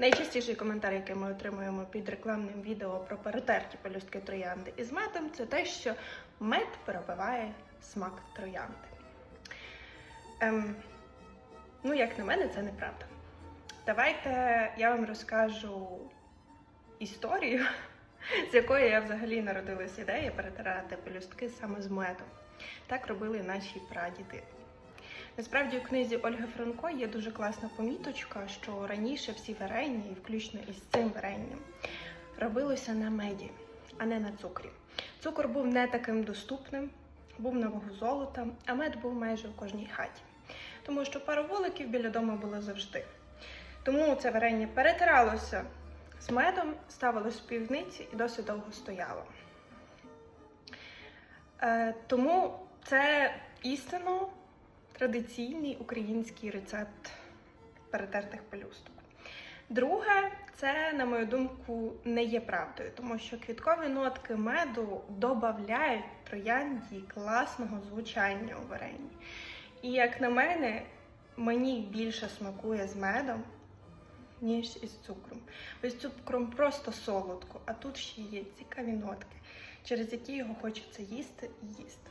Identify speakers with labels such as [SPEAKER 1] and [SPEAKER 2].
[SPEAKER 1] Найчастіший коментар, який ми отримуємо під рекламним відео про перетерті пелюстки троянди із медом, це те, що мед перебиває смак троянди. Ем, ну, як на мене, це неправда. Давайте я вам розкажу історію, з якої я взагалі народилась ідея перетирати пелюстки саме з медом. Так робили наші прадіди. Насправді у книзі Ольги Франко є дуже класна поміточка, що раніше всі варення, включно із цим варенням, робилося на меді, а не на цукрі. Цукор був не таким доступним, був на вагу золота, а мед був майже в кожній хаті. Тому що пару вуликів біля дому було завжди. Тому це варення перетиралося з медом, ставилось в півниці і досить довго стояло. Е, тому це істинно традиційний український рецепт перетертих пелюсток. Друге, це, на мою думку, не є правдою, тому що квіткові нотки меду додають троянді класного звучання у варенні. І як на мене, мені більше смакує з медом, ніж із цукром. Ось цукром просто солодко, а тут ще є цікаві нотки, через які його хочеться їсти і їсти.